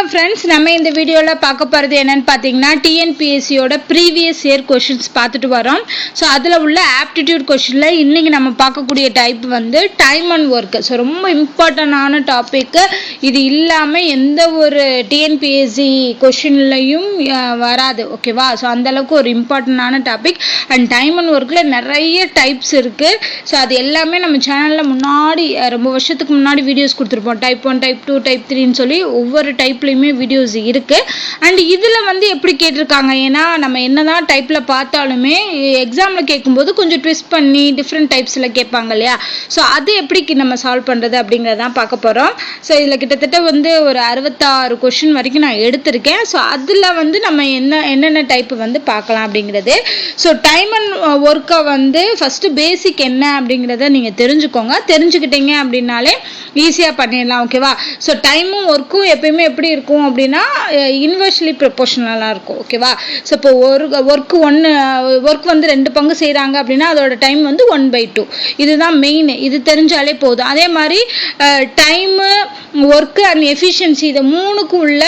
Friends நம்ம இந்த வீடியோவில் பார்க்க போகிறது என்னென்னு பார்த்தீங்கன்னா டிஎன்பிஎஸ்சியோட ப்ரீவியஸ் இயர் கொஷின்ஸ் பார்த்துட்டு வரோம். ஸோ அதில் உள்ள ஆப்டிடியூட் கொஷினில் இன்றைக்கி நம்ம பார்க்கக்கூடிய டைப் வந்து டைம் அண்ட் ஒர்க்கு ஸோ ரொம்ப இம்பார்ட்டண்டான டாப்பிக்கு இது இல்லாமல் எந்த ஒரு டிஎன்பிஎஸ்சி கொஷின்லையும் வராது. ஓகேவா ஸோ அந்தளவுக்கு ஒரு இம்பார்ட்டண்டான டாபிக் அண்ட் டைம் அண்ட் ஒர்க்கில் நிறைய டைப்ஸ் இருக்குது ஸோ அது எல்லாமே நம்ம சேனலில் முன்னாடி ரொம்ப வருஷத்துக்கு முன்னாடி வீடியோஸ் கொடுத்துருப்போம். Type one type two type த்ரீன்னு சொல்லி ஒவ்வொரு டைப்லையுமே வீடியோஸ் இருக்குது அண்ட் இதில் வந்து எப்படி கேட்டிருக்காங்க? ஏன்னா நம்ம என்னதான் டைப்பில் பார்த்தாலுமே எக்ஸாமில் கேட்கும்போது கொஞ்சம் ட்விஸ்ட் பண்ணி டிஃப்ரெண்ட் டைப்ஸில் கேட்பாங்க இல்லையா? ஸோ அது எப்படி நம்ம சால்வ் பண்ணுறது அப்படிங்கிறதான் பார்க்க போகிறோம் ஸோ இதில் கிட்டத்தட்ட வந்து ஒரு அறுபத்தாறு கொஷின் வரைக்கும் நான் எடுத்திருக்கேன். ஸோ அதில் வந்து நம்ம என்ன என்னென்ன டைப் வந்து பார்க்கலாம் அப்படிங்கிறது. ஸோ டைம் அண்ட் ஒர்க்கை வந்து ஃபஸ்ட்டு பேசிக் என்ன அப்படிங்கிறத நீங்கள் தெரிஞ்சுக்கோங்க. தெரிஞ்சுக்கிட்டீங்க அப்படின்னாலே ஈஸியாக பண்ணிடலாம் ஓகேவா ஸோ டைமும் ஒர்க்கும் எப்பயுமே எப்படி இருக்கும் அப்படின்னா இன்வெர்ஸ்லி ப்ரொபோஷனலாக இருக்கும். ஓகேவா ஸோ இப்போ ஒரு ஒர்க்கு ஒன்று ஒர்க் வந்து ரெண்டு பங்கு செய்கிறாங்க அப்படின்னா அதோட டைம் வந்து ஒன் பை டூ இதுதான் மெயின் இது தெரிஞ்சாலே போதும். அதே மாதிரி டைமு ஒர்க்கு அண்ட் எஃபிஷியன்சி இதை மூணுக்கு உள்ள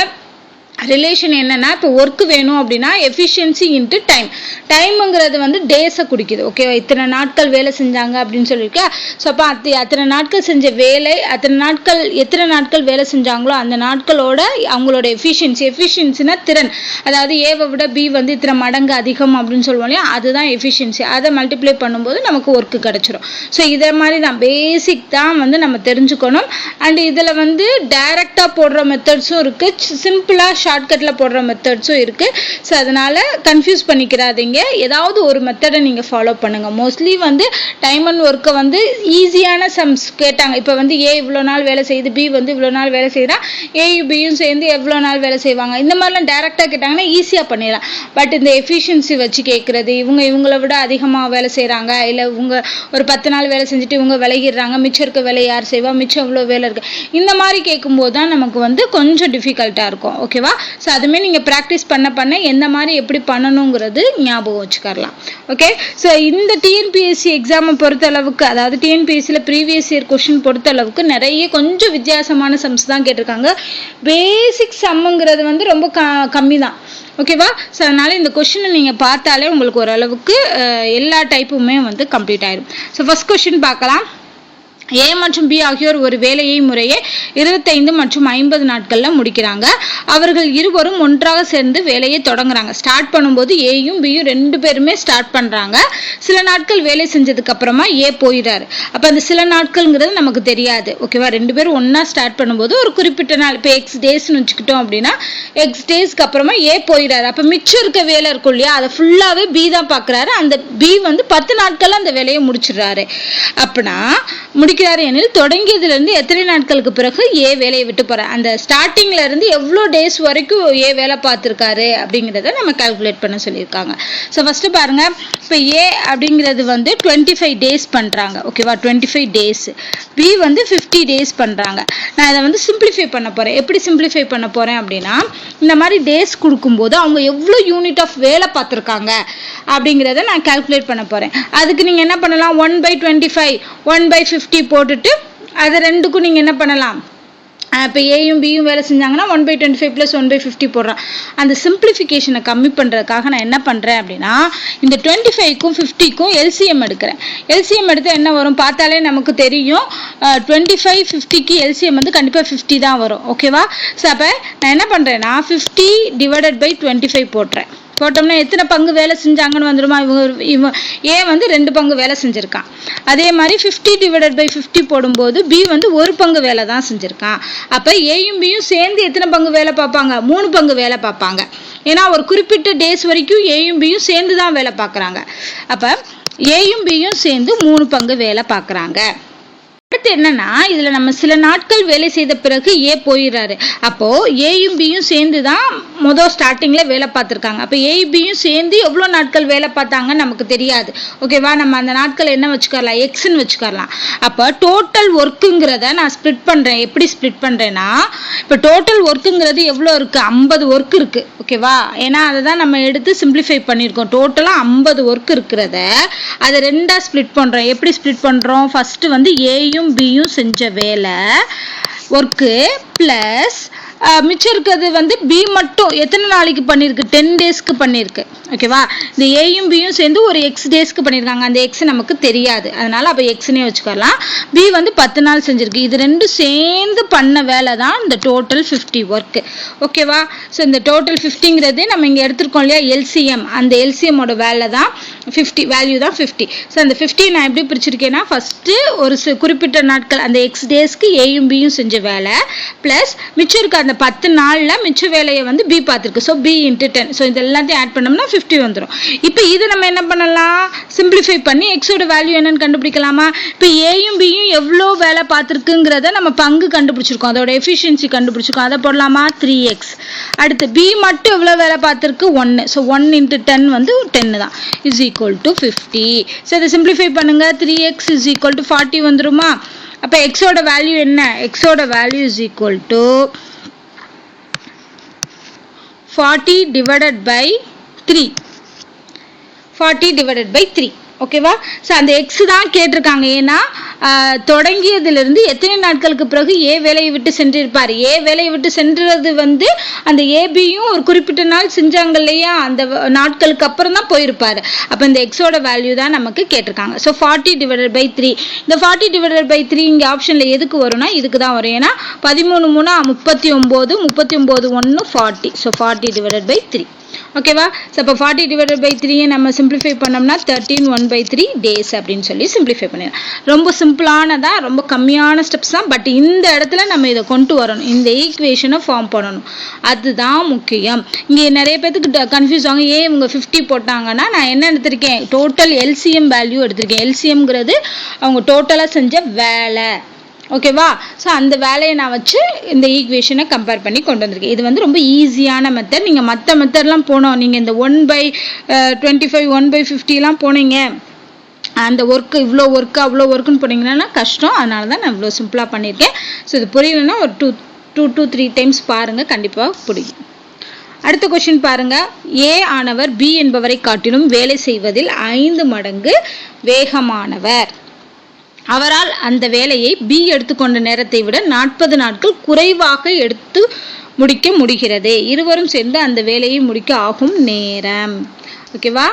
ரிலேஷன் என்னன்னா இப்போ ஒர்க் வேணும் அப்படின்னா எஃபிஷியன்சி இன்ட்டு டைம் டைமுங்கிறது வந்து டேஸை குடிக்குது ஓகேவா இத்தனை நாட்கள் வேலை செஞ்சாங்க அப்படின்னு சொல்லியிருக்கா ஸோ அப்போ அத்தி அத்தனை நாட்கள் செஞ்ச வேலை அத்தனை நாட்கள் எத்தனை நாட்கள் வேலை செஞ்சாங்களோ அந்த நாட்களோட அவங்களோட எஃபிஷியன்சி எஃபிஷியன்சினா திறன். அதாவது ஏவை விட பி வந்து இத்தனை மடங்கு அதிகம் அப்படின்னு சொல்லுவோம் இல்லையா? அதுதான் எஃபிஷியன்சி அதை மல்டிப்ளை பண்ணும்போது நமக்கு ஒர்க்கு கிடச்சிரும். ஸோ இதை மாதிரி தான் பேசிக் தான் வந்து நம்ம தெரிஞ்சுக்கணும். அண்ட் இதில் வந்து டைரெக்டாக போடுற மெத்தட்ஸும் இருக்குது சிம்பிளாக ஷார்ட்கட்டில் போடுற மெத்தட்ஸும் இருக்குது ஸோ அதனால் கன்ஃபியூஸ் பண்ணிக்கிறாதீங்க ஏதாவது ஒரு மெத்தடை நீங்கள் ஃபாலோ பண்ணுங்கள் மோஸ்ட்லி வந்து டைம் அண்ட் ஒர்க்கை வந்து ஈஸியான சம்ஸ் கேட்டாங்க. இப்போ வந்து ஏ இவ்வளோ நாள் வேலை செய்யுது பி வந்து இவ்வளோ நாள் வேலை செய்கிறா ஏயும் பியும் சேர்ந்து எவ்வளோ நாள் வேலை செய்வாங்க. இந்த மாதிரிலாம் டேரெக்டாக கேட்டாங்கன்னா ஈஸியாக பண்ணிடலாம். பட் இந்த எஃபிஷியன்சி வச்சு கேட்குறது இவங்க இவங்கள விட அதிகமாக வேலை செய்கிறாங்க இல்லை இவங்க ஒரு பத்து நாள் வேலை செஞ்சுட்டு இவங்க விலகிடுறாங்க. மிச்சம் இருக்க வேலை யார் செய்வா? மிச்சம் இவ்வளோ வேலை இருக்குது இந்த மாதிரி கேட்கும்போது தான் நமக்கு வந்து கொஞ்சம் டிஃபிகல்ட்டாக இருக்கும். ஓகேவா ஸோ அதுமாரி நீங்கள் ப்ராக்டிஸ் பண்ண பண்ண எந்த மாதிரி எப்படி பண்ணணுங்கிறது ஞாபகம் வச்சுக்கரலாம். ஓகே ஸோ இந்த டிஎன்பிஎஸ்சி எக்ஸாமை பொறுத்தளவுக்கு அதாவது டிஎன்பிஎஸ்சியில் ப்ரீவியஸ் இயர் கொஷின் பொறுத்தளவுக்கு நிறைய கொஞ்சம் வித்தியாசமான சம்ஸ் தான் கேட்டிருக்காங்க. பேசிக் சம்முங்கிறது வந்து ரொம்ப க கம்மி தான். ஓகேவா ஸோ அதனால் இந்த கொஷினை நீங்கள் பார்த்தாலே உங்களுக்கு ஓரளவுக்கு எல்லா டைப்புமே வந்து கம்ப்ளீட் ஆயிடும் ஸோ ஃபர்ஸ்ட் கொஷின் பார்க்கலாம். ஏ மற்றும் பி ஆகியோர் ஒரு வேலையை முறையே இருபத்தைந்து மற்றும் ஐம்பது நாட்களில் முடிக்கிறாங்க. அவர்கள் இருவரும் ஒன்றாக சேர்ந்து வேலையை தொடங்குறாங்க. ஸ்டார்ட் பண்ணும்போது ஏயும் பியும் ரெண்டு பேருமே ஸ்டார்ட் பண்ணுறாங்க சில நாட்கள் வேலை செஞ்சதுக்கு அப்புறமா ஏ போயிடுறாரு. அப்போ அந்த சில நாட்கள்ங்கிறது நமக்கு தெரியாது. ஓகேவா ரெண்டு பேரும் ஒன்றா ஸ்டார்ட் பண்ணும்போது ஒரு குறிப்பிட்ட நாள் இப்போ எக்ஸ் டேஸ்னு வச்சுக்கிட்டோம் அப்படின்னா எக்ஸ் டேஸ்க்கு அப்புறமா ஏ போயிடுறாரு. அப்போ மிச்சம் இருக்க வேலை இருக்கும் இல்லையா? அதை ஃபுல்லாகவே பி தான் பார்க்குறாரு அந்த பி வந்து பத்து நாட்களில் அந்த வேலையை முடிச்சிடுறாரு. அப்படின்னா முடிக்கிறாரு எனில் தொடங்கியதுல இருந்து எத்தனை நாட்களுக்கு பிறகு ஏ வேலையை விட்டு போறார் அந்த ஸ்டார்டிங்ல இருந்து எவ்வளோ டேஸ் வரைக்கும் ஏ வேலை பார்த்துருக்காரு அப்படிங்கிறத நம்ம கால்குலேட் பண்ண சொல்லியிருக்காங்க. ஸோ ஃபர்ஸ்ட் பாருங்க. இப்போ ஏ அப்படிங்கிறது வந்து டுவெண்ட்டி ஃபைவ் டேஸ் பண்றாங்க. ஓகேவா டுவெண்ட்டி ஃபைவ் டேஸ் பி வந்து ஃபிஃப்டி டேஸ் பண்றாங்க. நான் இதை வந்து சிம்பிளிஃபை பண்ண போறேன். எப்படி சிம்பிளிஃபை பண்ண போறேன் அப்படின்னா இந்த மாதிரி டேஸ் கொடுக்கும்போது அவங்க எவ்வளோ யூனிட் ஆஃப் வேலை பார்த்துருக்காங்க? அப்படிங்கிறத நான் கால்குலேட் பண்ண போறேன். அதுக்கு நீங்கள் என்ன பண்ணலாம்? One by twenty five one by fifty போட்டுட்டு அது ரெண்டுக்கும் நீங்கள் என்ன பண்ணலாம்? இப்போ ஏயும் பியும் வேலை செஞ்சாங்கன்னா one by twenty five plus one by fifty போடுறான். அந்த சிம்பிளிஃபிகேஷனை கம்மி பண்ணுறதுக்காக நான் என்ன பண்ணுறேன் அப்படின்னா இந்த டுவெண்ட்டி ஃபைவ்க்கும் ஃபிஃப்டிக்கும் எல்சிஎம் எடுக்கிறேன். எல்சிஎம் எடுத்தால் என்ன வரும்? பார்த்தாலே நமக்கு தெரியும். டுவெண்ட்டி ஃபைவ் ஃபிஃப்டிக்கு எல்சிஎம் வந்து கண்டிப்பாக ஃபிஃப்டி தான் வரும். ஓகேவா ஸோ அப்போ நான் என்ன பண்ணுறேன்னா fifty divided by twenty five போட்டுறேன். போட்டோம்னா எத்தனை பங்கு வேலை செஞ்சாங்கன்னு வந்துடுமா இவங்க இவன் ஏ வந்து ரெண்டு பங்கு வேலை செஞ்சுருக்கான் அதே மாதிரி ஃபிஃப்டி டிவைடட் பை ஃபிஃப்டி போடும்போது பி வந்து ஒரு பங்கு வேலை தான் செஞ்சுருக்கான் அப்போ ஏயும் பியும் சேர்ந்து எத்தனை பங்கு வேலை பார்ப்பாங்க? மூணு பங்கு வேலை பார்ப்பாங்க. ஏன்னா ஒரு குறிப்பிட்ட டேஸ் வரைக்கும் ஏயும் பியும் சேர்ந்து தான் வேலை பார்க்குறாங்க. அப்போ ஏயும் பியும் சேர்ந்து மூணு பங்கு வேலை பார்க்குறாங்க. அடுத்து என்னன்னா இதுல நம்ம சில நாட்கள் வேலை செய்த பிறகு ஏ போயிடுறாரு. அப்போ ஏயும் பியும் சேர்ந்து தான் மொதல் ஸ்டார்டிங்ல வேலை பார்த்துருக்காங்க. அப்போ ஏயும் பியும் சேர்ந்து எவ்வளோ நாட்கள் வேலை பார்த்தாங்கன்னு நமக்கு தெரியாது. ஓகேவா நம்ம அந்த நாட்கள் என்ன வச்சுக்கலாம் எக்ஸ்ன்னு வச்சுக்கலாம் அப்போ டோட்டல் ஒர்க்குங்கிறத நான் ஸ்ப்ளிட் பண்றேன். எப்படி ஸ்ப்ளிட் பண்றேன்னா இப்போ டோட்டல் ஒர்க்குங்கிறது எவ்வளோ இருக்கு? ஐம்பது ஒர்க் இருக்கு. ஓகேவா ஏன்னா அதை தான் நம்ம எடுத்து சிம்பிளிஃபை பண்ணியிருக்கோம். டோட்டலாக ஐம்பது ஒர்க் இருக்கிறத அதை ரெண்டாக ஸ்ப்ளிட் பண்றோம். எப்படி ஸ்ப்ளிட் பண்றோம்? ஃபர்ஸ்ட் வந்து ஏயும் பியும் செஞ்ச வேலை ஒர்க்கு ப்ளஸ் மிச்சம் இருக்கிறது வந்து பி மட்டும் எத்தனை நாளைக்கு பண்ணியிருக்கு டென் டேஸ்க்கு பண்ணியிருக்கு ஓகேவா இந்த ஏயும் பியும் சேர்ந்து ஒரு எக்ஸ் டேஸ்க்கு பண்ணியிருக்காங்க அந்த எக்ஸ் நமக்கு தெரியாது. அதனால் அப்போ எக்ஸ்னே வச்சுக்கலாம். பி வந்து பத்து நாள் செஞ்சுருக்கு. இது ரெண்டும் சேர்ந்து பண்ண வேலை தான் இந்த டோட்டல் ஃபிஃப்டி ஒர்க்கு ஓகேவா ஸோ இந்த டோட்டல் ஃபிஃப்டிங்கிறது நம்ம இங்கே எடுத்துருக்கோம் இல்லையா? எல்சிஎம் அந்த எல்சிஎம்மோட வேலை தான் ஃபிஃப்டி வேல்யூ தான் ஃபிஃப்டி ஸோ அந்த ஃபிஃப்டி நான் எப்படி பிரிச்சிருக்கேன்னா ஃபஸ்ட்டு ஒரு குறிப்பிட்ட நாட்கள் அந்த எக்ஸ் டேஸ்க்கு ஏயும் பியும் செஞ்ச வேலை. ப்ளஸ் மிச்சம் இருக்க அந்த பத்து நாளில் மிச்ச வேலையை வந்து பி பார்த்துருக்கு. So B into ten so இது எல்லாத்தையும் ஆட் பண்ணோம்னா ஃபிஃப்டி வந்துடும் இப்போ இது நம்ம என்ன பண்ணலாம்? சிம்பிளிஃபை பண்ணி எக்ஸோட வேல்யூ என்னன்னு கண்டுபிடிக்கலாமா? இப்போ ஏயும் பியும் எவ்வளோ வேலை பார்த்துருக்குங்கிறத நம்ம பங்கு கண்டுபிடிச்சிருக்கோம். அதோட எஃபிஷியன்சி கண்டுபிடிச்சிருக்கோம். அதை போடலாமா? த்ரீ எக்ஸ் அடுத்து பி மட்டும் எவ்வளோ வேலை பார்த்துருக்கு? ஒன்று ஸோ ஒன் இன்ட்டு டென் வந்து டென்னு தான். Is equal to fifty so இதை சிம்பிளிஃபை பண்ணுங்க. Three X is equal to forty வந்துருமா? அப்போ எக்ஸோட வேல்யூ என்ன? எக்ஸோட value is equal to forty divided by three forty divided by three ஓகேவா ஸோ அந்த எக்ஸ் தான் கேட்டிருக்காங்க. ஏன்னா தொடங்கியதிலிருந்து எத்தனை நாட்களுக்கு பிறகு ஏ வேலையை விட்டு சென்றிருப்பார்? ஏ வேலையை விட்டு சென்றது வந்து அந்த ஏபியும் ஒரு குறிப்பிட்ட நாள் செஞ்சாங்க இல்லையா? அந்த நாட்களுக்கு அப்புறம் தான் போயிருப்பார். அப்போ இந்த எக்ஸோட வேல்யூ தான் நமக்கு கேட்டிருக்காங்க. So forty divided by three இந்த ஃபார்ட்டி டிவைடட் பை த்ரீ இங்கே ஆப்ஷனில் எதுக்கு வரும்னா இதுக்கு தான் வரும். ஏன்னா பதிமூணு மூணு முப்பத்தி ஒம்பது முப்பத்தி ஒம்பது ஒன்று forty so forty divided by three ஓகேவா ஸோ இப்போ ஃபார்ட்டி டிவைடட் பை த்ரீயை நம்ம சிம்பிளிஃபை பண்ணோம்னா thirteen one by three days அப்படின்னு சொல்லி சிம்பிளிஃபை பண்ணிடலாம். ரொம்ப சிம்பிளானதா ரொம்ப கம்மியான ஸ்டெப்ஸ் தான் பட் இந்த இடத்துல நம்ம இதை கொண்டு வரணும். இந்த ஈக்குவேஷனை ஃபார்ம் பண்ணணும். அதுதான் முக்கியம். இங்கே நிறைய பேத்துக்கு கன்ஃபியூஸ் ஆகும் ஏன் இவங்க ஃபிஃப்டி போட்டாங்கன்னா நான் என்ன எடுத்திருக்கேன்? டோட்டல் எல்சிஎம் வேல்யூ எடுத்திருக்கேன். எல்சிஎம்ங்கிறது அவங்க டோட்டலாக செஞ்ச வேலை. ஓகேவா ஸோ அந்த வேலையை நான் வச்சு இந்த ஈக்குவேஷனை கம்பேர் பண்ணி கொண்டு வந்திருக்கேன். இது வந்து ரொம்ப ஈஸியான மெத்தட் நீங்கள் மற்ற மெத்தட்லாம் போனோம். நீங்கள் இந்த one by twenty five one by ஃபிஃப்டிலாம் போனீங்க. அந்த ஒர்க்கு இவ்வளோ ஒர்க்கு அவ்வளோ ஒர்க்குன்னு போனீங்கன்னா கஷ்டம். அதனால தான் நான் இவ்வளோ சிம்பிளாக பண்ணியிருக்கேன். ஸோ இது புரியலன்னா ஒரு two two two three times பாருங்கள் கண்டிப்பாக புரியும். அடுத்த கொஷின் பாருங்க. ஏ ஆனவர் பி என்பவரை காட்டிலும் வேலை செய்வதில் ஐந்து மடங்கு வேகமானவர். அவரால் அந்த வேலையை பி எடுத்துக்கொண்ட நேரத்தை விட நாற்பது நாட்கள் குறைவாக எடுத்து முடிக்க முடிகிறது. இருவரும் சேர்ந்து அந்த வேலையை முடிக்க ஆகும் நேரம். ஓகேவா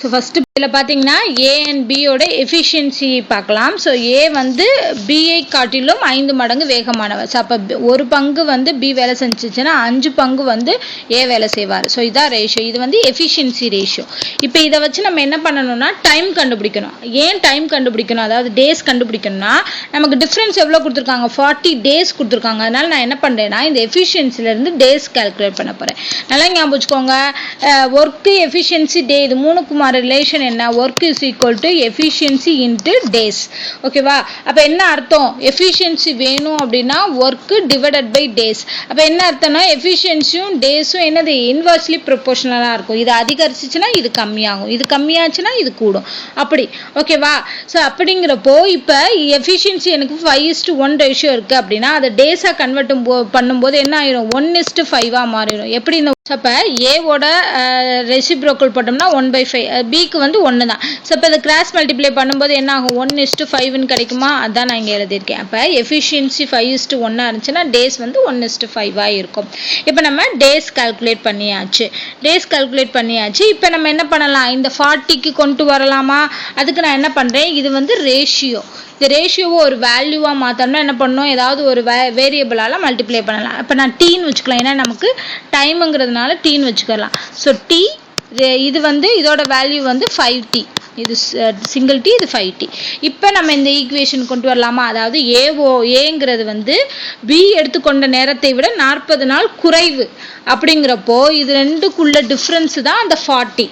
ஸோ ஃபஸ்ட்டு இதில் பார்த்தீங்கன்னா ஏ அண்ட் பியோட எஃபிஷியன்சி பார்க்கலாம். ஸோ ஏ வந்து பிஐ காட்டிலும் ஐந்து மடங்கு வேகமானவர். ஸோ அப்போ ஒரு பங்கு வந்து பி வேலை செஞ்சிச்சுன்னா அஞ்சு பங்கு வந்து ஏ வேலை செய்வார். ஸோ இதான் ரேஷியோ இது வந்து எஃபிஷியன்சி ரேஷியோ இப்போ இதை வச்சு நம்ம என்ன பண்ணணும்னா டைம் கண்டுபிடிக்கணும். ஏன் டைம் கண்டுபிடிக்கணும்? அதாவது டேஸ் கண்டுபிடிக்கணும்னா நமக்கு டிஃப்ரென்ஸ் எவ்வளோ கொடுத்துருக்காங்க? ஃபார்ட்டி டேஸ் கொடுத்துருக்காங்க. அதனால நான் என்ன பண்ணுறேன்னா இந்த எஃபிஷியன்சிலேருந்து டேஸ் கால்குலேட் பண்ண போகிறேன் நல்லா ஞாபகம் வச்சுக்கோங்க. ஒர்க்கு எஃபிஷியன்சி டே இது மூணுக்குமான ரிலேஷன் என்ன? Work is equal to efficiency into days ஓகேவா அப்போ என்ன அர்த்தம்? எஃபிஷியன்சி வேணும் அப்படின்னா ஒர்க்கு டிவைடட் பை டேஸ் அப்போ என்ன அர்த்தம்னா எஃபிஷியன்சியும் டேஸும் என்னது? இன்வர்ஸ்லி ப்ரொபோஷனலாக இருக்கும். இது அதிகரிச்சிச்சுன்னா இது கம்மியாகும். இது கம்மியாச்சுன்னா இது கூடும். அப்படி. ஓகேவா ஸோ அப்படிங்கிறப்போ இப்போ எஃபிஷியன்சி எனக்கு ஃபைவ் இஸ்டு ஒன் ரேஷியோ இருக்குது அப்படின்னா அதை டேஸாக கன்வெர்ட்டும் போ பண்ணும்போது என்ன ஆயிரும்? ஒன் இஸ்டு ஃபைவாக மாறிடும். எப்படி இந்த அப்போ ஏவோட ரெசிப்ரோக்கல் போட்டோம்னா ஒன் பை ஃபைவ் பிக்கு வந்து ஒன்று தான் ஸோ இப்போ இதை கிராஸ் மல்டிப்ளை பண்ணும்போது என்ன ஆகும்? ஒன் இஸ்ட்டு ஃபைவ்னு கிடைக்குமா? அதான் நான் இங்கே எழுதியிருக்கேன். அப்போ எஃபிஷியன்சி ஃபைவ் இஸ்ட்டு ஒன்னாக இருந்துச்சுன்னா டேஸ் வந்து ஒன் இஸ்ட்டு ஃபைவாக இருக்கும். இப்போ நம்ம டேஸ் கால்குலேட் பண்ணியாச்சு. டேஸ் கால்குலேட் பண்ணியாச்சு. இப்போ நம்ம என்ன பண்ணலாம்? இந்த ஃபார்ட்டிக்கு கொண்டு வரலாமா? அதுக்கு நான் என்ன பண்ணுறேன் இது வந்து ரேஷியோ இந்த ரேஷியோவை ஒரு வேல்யூவாக மாற்றணும்னா என்ன பண்ணணும்? ஏதாவது ஒரு வே வேரியபிளால் மல்டிப்ளை பண்ணலாம். இப்போ நான் டீன்னு வச்சுக்கலாம். ஏன்னா நமக்கு டைமுங்கிறது டைமுங்கிறதுனால டீன்னு வச்சுக்கலாம் ஸோ டி இது வந்து இதோட வேல்யூ வந்து ஃபைவ் டி இது சிங்கிள் டி இது ஃபைவ் டி இப்போ நம்ம இந்த ஈக்குவேஷன் கொண்டு வரலாமா? அதாவது ஏஓ ஏங்கிறது வந்து பி எடுத்துக்கொண்ட நேரத்தை விட நாற்பது நாள் குறைவு. அப்படிங்கிறப்போ இது ரெண்டுக்குள்ள டிஃப்ரென்ஸு தான் அந்த forty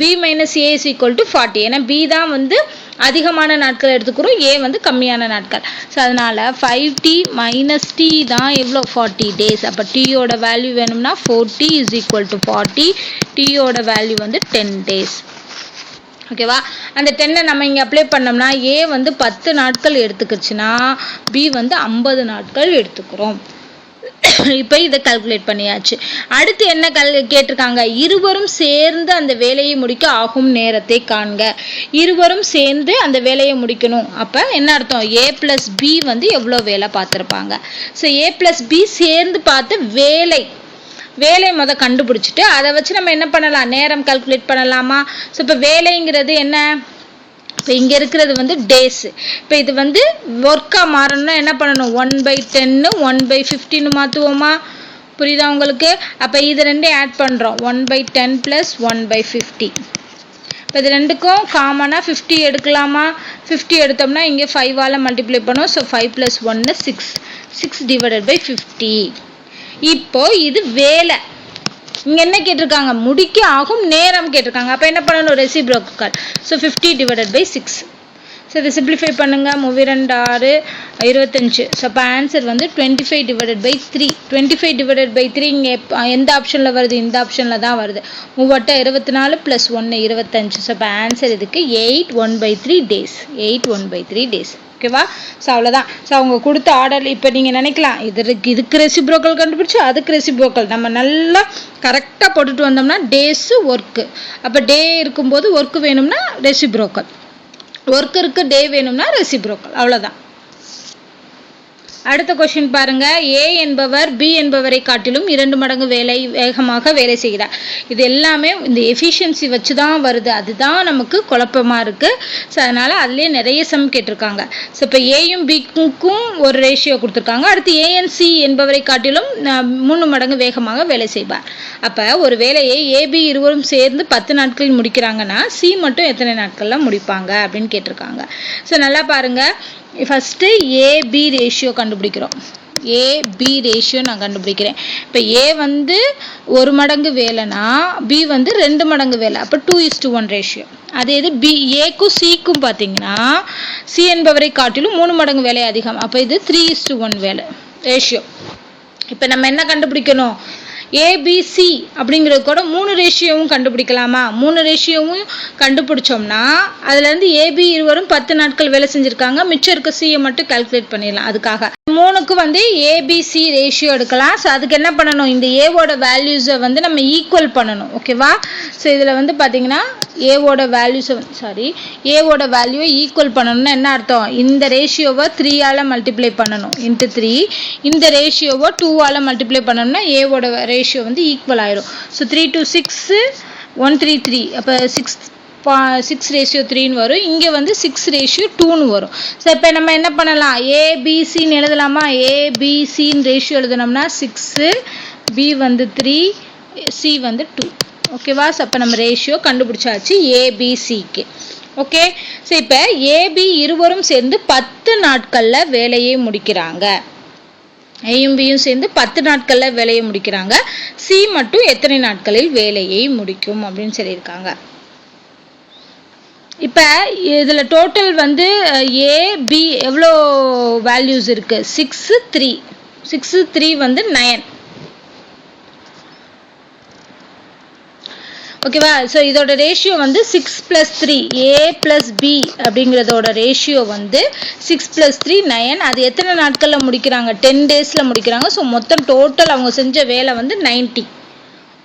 B minus A is equal to forty ஏன்னா பி தான் வந்து அதிகமான நாட்கள் எடுத்துக்கிறோம் ஏ வந்து கம்மியான நாட்கள். ஸோ அதனால் ஃபைவ் டி மைனஸ் டி தான் எவ்வளோ? ஃபார்ட்டி டேஸ் அப்போ டீயோட வேல்யூ வேணும்னா forty is equal to forty டீயோட value வந்து டென் டேஸ் ஓகேவா அந்த டென்னை நம்ம இங்கே அப்ளை பண்ணோம்னா ஏ வந்து பத்து நாட்கள் எடுத்துக்கிச்சுன்னா பி வந்து ஐம்பது நாட்கள் எடுத்துக்கிறோம். இப்போ இதை கால்குலேட் பண்ணியாச்சு. அடுத்து என்ன கல் கேட்டிருக்காங்க? இருவரும் சேர்ந்து அந்த வேலையை முடிக்க ஆகும் நேரத்தை காண்க. இருவரும் சேர்ந்து அந்த வேலையை முடிக்கணும். அப்போ என்ன அர்த்தம்? ஏ ப்ளஸ் பி வந்து எவ்வளோ வேலை பார்த்துருப்பாங்க? ஸோ ஏ ப்ளஸ் பி சேர்ந்து பார்த்து வேலை. வேலை முத கண்டுபிடிச்சிட்டு அதை வச்சு நம்ம என்ன பண்ணலாம்? நேரம் கால்குலேட் பண்ணலாமா? ஸோ இப்போ வேலைங்கிறது என்ன? இப்போ இங்கே இருக்கிறது வந்து டேஸு இப்போ இது வந்து ஒர்க்காக மாறணும்னா என்ன பண்ணணும்? ஒன் பை டென்னு ஒன் பை ஃபிஃப்டின்னு மாற்றுவோமா புரியுதா உங்களுக்கு? அப்போ இது ரெண்டையும் ஆட் பண்ணுறோம் one by ten plus one by fifty இப்போ இது ரெண்டுக்கும் காமனாக ஃபிஃப்டி எடுக்கலாமா? ஃபிஃப்டி எடுத்தோம்னா இங்கே ஃபைவால் மல்டிப்ளை பண்ணோம் ஸோ ஃபைவ் ப்ளஸ் ஒன்று six six divided by fifty இப்போ இது வேலை. இங்கே என்ன கேட்டிருக்காங்க? முடிக்க ஆகும் நேரம் கேட்டிருக்காங்க. அப்போ என்ன பண்ணணும்? Reciprocal so fifty divided by six so இதை சிம்பிளிஃபை பண்ணுங்கள் மூவி ரெண்டு ஆறு இருபத்தஞ்சு. ஸோ அப்போ ஆன்சர் வந்து twenty five divided by three twenty five divided by three இங்கே எந்த ஆப்ஷனில் வருது? இந்த ஆப்ஷனில் தான் வருது. மூவட்ட இருபத்தி நாலு ப்ளஸ் ஒன்று இருபத்தஞ்சு. ஸோ அப்போ ஆன்சர் இதுக்கு eight one by three days eight one by three days ஓகேவா? ஸோ அவ்வளோதான் ஸோ அவங்க கொடுத்த ஆர்டர் இப்போ நீங்கள் நினைக்கலாம் இதுக்கு இதுக்கு ரெசிப்ரோக்கல் கண்டுபிடிச்சு அதுக்கு ரெசிப்ரோக்கல் நம்ம நல்லா கரெக்டாக போட்டுட்டு வந்தோம்னா டேஸு ஒர்க்கு அப்போ டே இருக்கும்போது ஒர்க்கு வேணும்னா ரெசிப்ரோக்கல் ஒர்க் இருக்கு டே வேணும்னா ரெசிப்ரோக்கல் அவ்வளோதான் அடுத்த கொஸ்டின் பாருங்க. ஏ என்பவர் பி என்பவரை காட்டிலும் இரண்டு மடங்கு வேலை வேகமாக வேலை செய்கிறார். இது எல்லாமே இந்த எஃபிஷியன்சி வச்சு தான் வருது. அதுதான் நமக்கு குழப்பமா இருக்குது ஸோ அதனால் அதுலேயே நிறைய சம் கேட்டிருக்காங்க. ஸோ இப்போ ஏயும் பிக்கும் ஒரு ரேஷியோ கொடுத்துருக்காங்க. அடுத்து ஏஎன்சி என்பவரை காட்டிலும் மூணு மடங்கு வேகமாக வேலை செய்வார். அப்போ ஒரு வேலையை ஏபி இருவரும் சேர்ந்து பத்து நாட்களில் முடிக்கிறாங்கன்னா சி மட்டும் எத்தனை நாட்களில் முடிப்பாங்க அப்படின்னு கேட்டிருக்காங்க. ஸோ நல்லா பாருங்க. ஃபஸ்ட்டு ஏபி ரேஷியோ கண்டுபிடிக்கிறோம். ஏபி ரேஷியோ நான் கண்டுபிடிக்கிறேன். இப்போ ஏ வந்து ஒரு மடங்கு வேலைனா பி வந்து ரெண்டு மடங்கு வேலை. அப்போ two is two one ratio அதே இது பி ஏக்கும் சிக்கும் பார்த்தீங்கன்னா சி என்பவரை காட்டிலும் மூணு மடங்கு வேலை அதிகம். அப்போ இது த்ரீ இஸ் டூ ஒன் வேலை ரேஷியோ இப்போ நம்ம என்ன கண்டுபிடிக்கணும்? ஏபிசி அப்படிங்கிறது கூட மூணு ரேஷியோவும் கண்டுபிடிக்கலாமா? மூணு ரேஷியோவும் கண்டுபிடிச்சோம்னா அதுலேருந்து ஏபி இருவரும் பத்து நாட்கள் வேலை செஞ்சுருக்காங்க. மிச்சம் இருக்க சியை மட்டும் கால்குலேட் பண்ணிடலாம். அதுக்காக. மூணுக்கு வந்து ஏபிசி ரேஷியோ எடுக்கலாம். ஸோ அதுக்கு என்ன பண்ணணும்? இந்த ஏவோட வேல்யூஸை வந்து நம்ம ஈக்குவல் பண்ணணும். ஓகேவா ஸோ இதில் வந்து பார்த்தீங்கன்னா ஏவோட வேல்யூஸை வந்து சாரி ஏவோட வேல்யூவை ஈக்குவல் பண்ணணும்னா என்ன அர்த்தம்? இந்த ரேஷியோவை த்ரீயால் மல்டிப்ளை பண்ணணும். இன்ட்டு த்ரீ இந்த ரேஷியோவை டூவால் மல்டிப்ளை பண்ணணும்னா ஏவோட ரேஷியோ வந்து ஈக்குவல் ஆயிரும். So three two six one three three அப்போ சிக்ஸ் பா சிக்ஸ் ரேஷியோ த்ரீன்னு வரும். இங்கே வந்து சிக்ஸ் ரேஷியோ டூன்னு வரும். ஸோ இப்போ நம்ம என்ன பண்ணலாம்? ஏபிசின்னு எழுதலாமா? ஏபிசின்னு ரேஷியோ எழுதுனோம்னா சிக்ஸு பி வந்து த்ரீ சி வந்து டூ ஓகேவா ஸோ அப்போ நம்ம ரேஷியோ கண்டுபிடிச்சாச்சு ஏபிசிக்கு ஓகே ஸோ இப்போ ஏபி இருவரும் சேர்ந்து பத்து நாட்களில் வேலையை முடிக்கிறாங்க. ஏயும் பியும் சேர்ந்து பத்து நாட்களில் வேலையை முடிக்கிறாங்க. சி மட்டும் எத்தனை நாட்களில் வேலையை முடிக்கும் அப்படின்னு சொல்லியிருக்காங்க. இப்போ இதில் டோட்டல் வந்து ஏ பி எவ்வளோ வேல்யூஸ் இருக்கு? சிக்ஸு த்ரீ சிக்ஸு த்ரீ வந்து நயன் ஓகேவா ஸோ இதோட ரேஷியோ வந்து six plus three A plus B அப்படிங்கிறதோட ரேஷியோ வந்து சிக்ஸ் ப்ளஸ் த்ரீ நயன் அது எத்தனை நாட்களில் முடிக்கிறாங்க? டென் டேஸில் முடிக்கிறாங்க. ஸோ மொத்தம் டோட்டல் அவங்க செஞ்ச வேலை வந்து நைன்ட்டி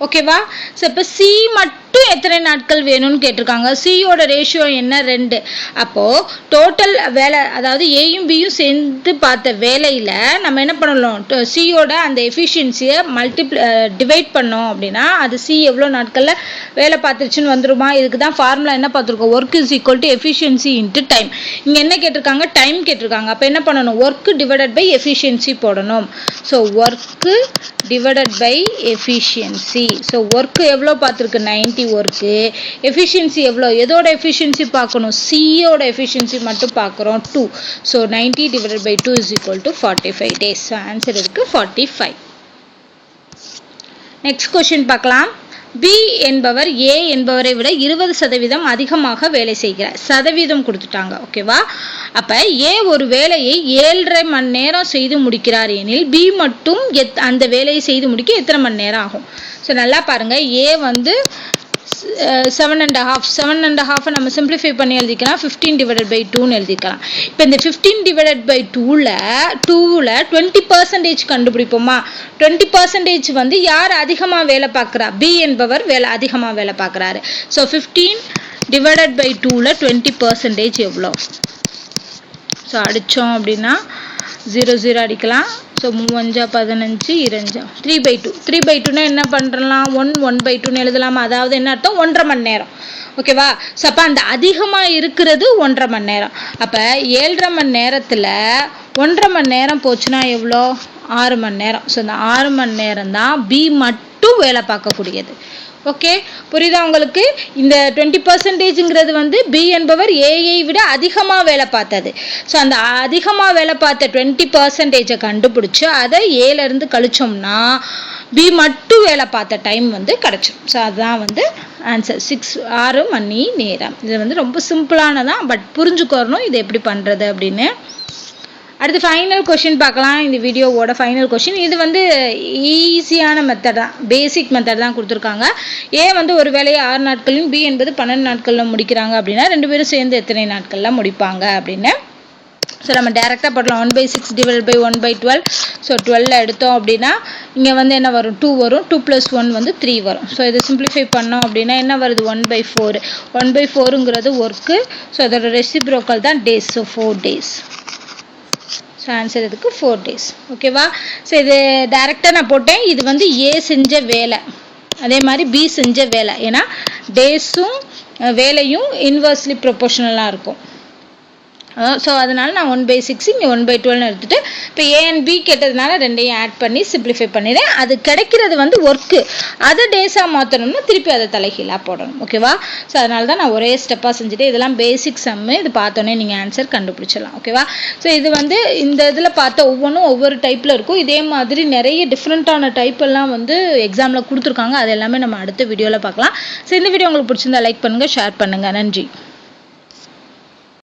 ஓகேவா ஸோ இப்போ சி மட்டும் எத்தனை நாட்கள் வேணும்னு கேட்டிருக்காங்க. சியோட ரேஷியோ என்ன? ரெண்டு. அப்போது டோட்டல் வேலை அதாவது ஏயும் பியும் சேர்ந்து பார்த்த வேலையில் நம்ம என்ன பண்ணலாம் சியோட அந்த எஃபிஷியன்சியை மல்டிப்ளை டிவைட் பண்ணோம் அப்படின்னா அது சி எவ்வளோ நாட்களில் வேலை பார்த்துருச்சுன்னு வந்துருமா? இதுக்கு தான் ஃபார்முலா என்ன பார்த்துருக்கோம்? Work is equal to efficiency into time இங்கே என்ன கேட்டிருக்காங்க? டைம் கேட்டிருக்காங்க. அப்போ என்ன பண்ணணும்? ஒர்க் டிவைடட் பை எஃபிஷியன்சி போடணும். So work divided by efficiency so work எவ்வளோ பார்த்துருக்கு? நைன்ட்டி ஒர்க்கு எஃபிஷியன்சி எவ்வளோ? எதோட எஃபிஷியன்சி பார்க்கணும்? சியோட எஃபிஷியன்சி மட்டும் பார்க்குறோம். Two so ninety divide by two is equal to forty five days so answer இருக்கு ஃபார்ட்டி ஃபைவ் நெக்ஸ்ட் கொஷின் பார்க்கலாம். பி என்பவர் ஏ என்பவரை விட இருபது சதவீதம் அதிகமாக வேலை செய்கிறார். சதவீதம் கொடுத்துட்டாங்க. ஓகேவா அப்ப ஏ ஒரு வேலையை ஏழரை மணி நேரம் செய்து முடிக்கிறார் எனில் பி மட்டும் எத் அந்த வேலையை செய்து முடிக்க எத்தனை மணி நேரம் ஆகும்? ஸோ நல்லா பாருங்கள் ஏ வந்து seven and half seven and ஹாஃபை நம்ம சிம்பிளிஃபை பண்ணி எழுதிக்கலாம். ஃபிஃப்டீன் டிவைடட் பை டூன்னு எழுதிக்கலாம். இப்போ இந்த ஃபிஃப்டீன் டிவைடட் பை டூவில் டூவில் டுவெண்ட்டி பர்சன்டேஜ் கண்டுபிடிப்போமா? டுவெண்ட்டி பர்சன்டேஜ் வந்து யார் அதிகமாக வேலை பார்க்குறா? பி என்பவர் வேலை அதிகமாக வேலை பார்க்குறாரு. ஸோ ஃபிஃப்டீன் டிவைடட் பை டூவில் டுவெண்ட்டி பர்சன்டேஜ் எவ்வளோ? ஸோ அடித்தோம் அப்படின்னா ஜீரோ ஜீரோ அடிக்கலாம். ஸோ மூவஞ்சா பதினஞ்சு Ranjha three by two three by டூனா என்ன பண்ணுறலாம் ஒன் ஒன் பை டூன்னு எழுதலாமா? அதாவது என்ன அர்த்தம்? ஒன்றரை மணி நேரம். ஓகேவா ஸோ அப்போ அந்த அதிகமாக இருக்கிறது ஒன்றரை மணி நேரம். அப்போ ஏழரை மணி நேரத்தில் ஒன்றரை மணி நேரம் போச்சுன்னா எவ்வளோ? ஆறு மணி நேரம். ஸோ அந்த ஆறு மணி நேரம் தான் பி மட்டும் வேலை பார்க்கக்கூடியது. ஓகே புரியுதா உங்களுக்கு? இந்த டுவெண்ட்டி பர்சன்டேஜுங்கிறது வந்து பி என்பவர் ஏஐ விட அதிகமாக வேலை பார்த்தது. ஸோ அந்த அதிகமாக வேலை பார்த்த டுவெண்ட்டி பர்சன்டேஜை கண்டுபிடிச்சி அதை ஏலேருந்து கழிச்சோம்னா பி மட்டும் வேலை பார்த்த டைம் வந்து கிடச்சிடும் ஸோ அதுதான் வந்து ஆன்சர் சிக்ஸ் ஆறு மணி நேரம். இது வந்து ரொம்ப சிம்பிளானதான் பட் புரிஞ்சுக்கோரணும் இது எப்படி பண்ணுறது அப்படின்னு. அடுத்து ஃபைனல் கொஷின் பார்க்கலாம். இந்த வீடியோவோட ஃபைனல் கொஷின் இது வந்து ஈஸியான மெத்தட் தான். பேசிக் மெத்தட் தான் கொடுத்துருக்காங்க. ஏ வந்து ஒரு வேலையை ஆறு நாட்களும் பி என்பது பன்னெண்டு நாட்களில் முடிக்கிறாங்க அப்படின்னா ரெண்டு பேரும் சேர்ந்து எத்தனை நாட்களில் முடிப்பாங்க அப்படின்னு. ஸோ நம்ம டேரெக்டாக போடலாம் one by six divide by one by twelve so twelve எடுத்தோம் அப்படின்னா இங்கே வந்து என்ன வரும்? டூ வரும். டூ ப்ளஸ் ஒன் வந்து த்ரீ வரும். ஸோ இதை சிம்பிளிஃபை பண்ணோம் அப்படின்னா என்ன வருது? One by four one by ஃபோருங்கிறது work so அதோட ரெசிப்ரோக்கல் தான் days so four days answer இதுக்கு ஃபோர் டேஸ் ஓகேவா ஸோ இது டைரெக்டாக நான் போட்டேன். இது வந்து ஏ செஞ்ச வேலை. அதே மாதிரி பி செஞ்ச வேலை. ஏன்னா டேஸும் வேலையும் இன்வர்ஸ்லி ப்ரொபோஷனலாக இருக்கும். ஸோ அதனால் நான் ஒன் பை சிக்ஸ் இங்கே ஒன் பை டுவெல்னு எடுத்துகிட்டு இப்போ ஏ அண்ட் பி கேட்டதுனால ரெண்டையும் ஆட் பண்ணி சிம்பிளிஃபை பண்ணிடுறேன். அது கிடைக்கிறது வந்து ஒர்க்கு அதை டேஸாக மாற்றணும்னா திருப்பி அதை தலைகீழாக போடணும். ஓகேவா ஸோ அதனால தான் நான் ஒரே ஸ்டெப்பாக செஞ்சுட்டு இதெல்லாம் பேசிக் சம்மு இது பார்த்தோன்னே நீங்கள் ஆன்சர் கண்டுபிடிச்சிடலாம். ஓகேவா ஸோ இது வந்து இந்த இதில் பார்த்த ஒவ்வொன்றும் ஒவ்வொரு டைப்பில் இருக்கும். இதே மாதிரி நிறைய டிஃப்ரெண்ட்டான டைப் எல்லாம் வந்து எக்ஸாமில் கொடுத்துருக்காங்க. அது எல்லாமே நம்ம அடுத்த வீடியோவில் பார்க்கலாம். ஸோ இந்த வீடியோ உங்களுக்கு பிடிச்சிருந்தா லைக் பண்ணுங்கள் ஷேர் பண்ணுங்கள் நன்றி.